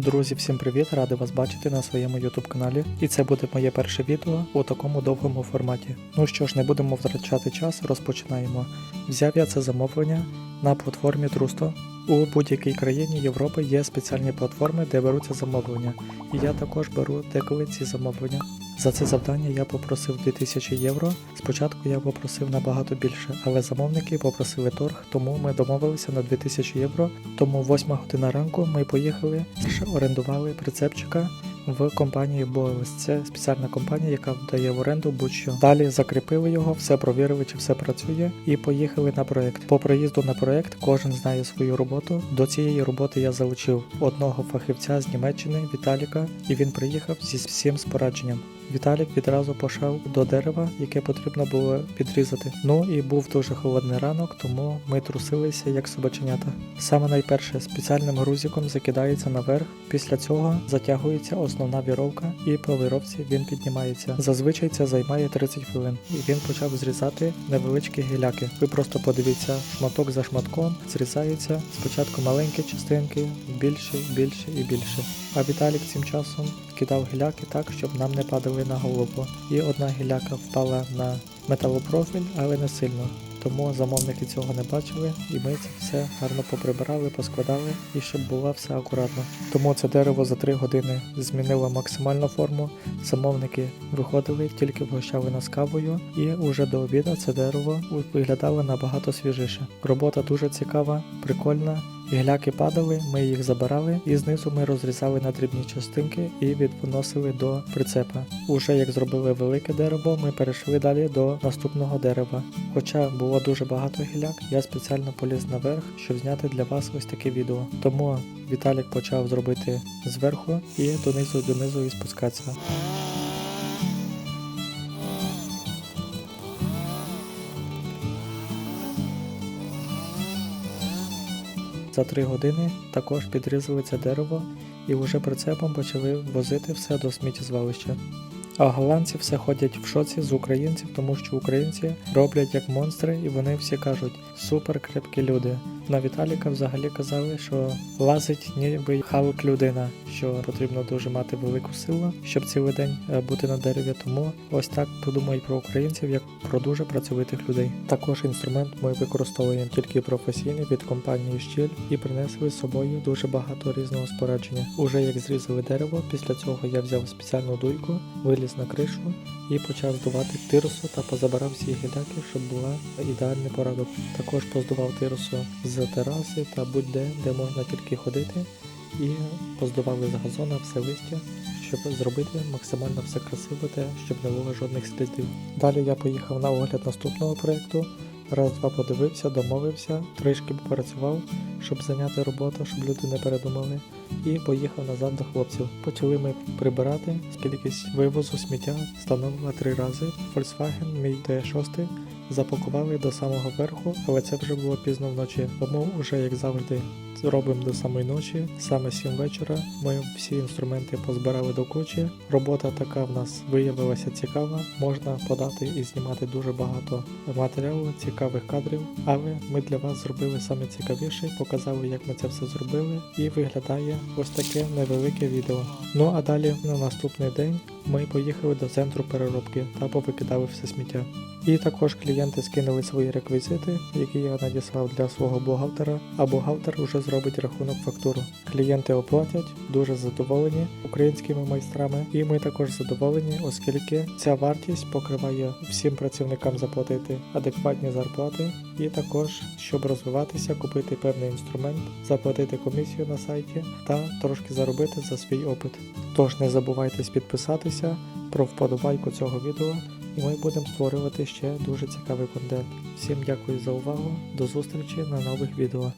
Друзі, всім привіт! Радий вас бачити на своєму YouTube каналі. І це буде моє перше відео у такому довгому форматі. Ну що ж, не будемо втрачати час, розпочинаємо. Взяв я це замовлення на платформі Трусто. У будь-якій країні Європи є спеціальні платформи, де беруться замовлення. І я також беру деколи ці замовлення. За це завдання я попросив 2000 євро. Спочатку я попросив набагато більше, але замовники попросили торг, тому ми домовилися на 2000 євро. Тому 8 година ранку ми поїхали, ще орендували прицепчика в компанії Boils. Це спеціальна компанія, яка дає в оренду будь-що. Далі закріпили його, все провірили, чи все працює, і поїхали на проект. По приїзду на проект кожен знає свою роботу. До цієї роботи я залучив одного фахівця з Німеччини Віталіка, і він приїхав зі всім спорадженням. Віталік відразу пішов до дерева, яке потрібно було підрізати. Ну і був дуже холодний ранок, тому ми трусилися як собаченята. Саме найперше спеціальним грузиком закидається наверх. Після цього затягується основна віровка, і по віровці він піднімається. Зазвичай це займає 30 хвилин, і він почав зрізати невеличкі гіляки. Ви просто подивіться, шматок за шматком зрізається спочатку маленькі частинки, більше, більше і більше. А Віталік цим часом кидав гіляки так, щоб нам не падали на голову. І одна гіляка впала на металопрофіль, але не сильно. Тому замовники цього не бачили, і ми це все гарно поприбирали, поскладали і щоб було все акуратно. Тому це дерево за 3 години змінило максимальну форму. Замовники виходили, тільки вгощали нас кавою, і уже до обіду це дерево виглядало набагато свіжіше. Робота дуже цікава, прикольна. Гіляки падали, ми їх забирали, і знизу ми розрізали на дрібні частинки і відносили до прицепа. Уже як зробили велике дерево, ми перейшли далі до наступного дерева. Хоча було дуже багато гіляк, я спеціально поліз наверх, щоб зняти для вас ось таке відео. Тому Віталік почав зробити зверху і донизу донизу і спускатися. За три години також підрізали це дерево і вже прицепом почали возити все до сміттєзвалища. А голландці все ходять в шоці з українців, тому що українці роблять як монстри, і вони всі кажуть супер крепкі люди. На Віталіка взагалі казали, що лазить ніби халк людина, що потрібно дуже мати велику силу, щоб цілий день е, бути на дереві. Тому ось так подумають про українців як про дуже працьовитих людей. Також інструмент ми використовуємо тільки професійний від компанії Щіль і принесли з собою дуже багато різного спорядження. Уже як зрізали дерево, після цього я взяв спеціальну дуйку, виліз на кришу і почав здувати тирсу та позабирав всі гіляки, щоб була ідеальний порядок. Також поздував тирсу з тераси та будь-де, де можна тільки ходити, і поздували з газона все листя, щоб зробити максимально все красиво, те, щоб не було жодних слідів. Далі я поїхав на огляд наступного проєкту. Раз-два подивився, домовився, трішки попрацював, щоб зайняти роботу, щоб люди не передумали, і поїхав назад до хлопців. Почали ми прибирати, кількість вивозу сміття становила три рази. Volkswagen мій Т6 запакували до самого верху, але це вже було пізно вночі. Тому вже як завжди робимо до самої ночі, саме 7 вечора. Ми всі інструменти позбирали до кучі. Робота така в нас виявилася цікава. Можна подати і знімати дуже багато матеріалу, цікавих кадрів. Але ми для вас зробили саме цікавіше, показали, як ми це все зробили, і виглядає ось таке невелике відео. Ну а далі на наступний день ми поїхали до центру переробки та повикидали все сміття. І також клієнти скинули свої реквізити, які я надіслав для свого бухгалтера, а бухгалтер вже зробить рахунок фактуру. Клієнти оплатять, дуже задоволені українськими майстрами, і ми також задоволені, оскільки ця вартість покриває всім працівникам заплатити адекватні зарплати, і також, щоб розвиватися, купити певний інструмент, заплатити комісію на сайті та трошки заробити за свій опит. Тож не забувайте підписатися про вподобайку цього відео і ми будемо створювати ще дуже цікавий контент. Всім дякую за увагу, до зустрічі на нових відео.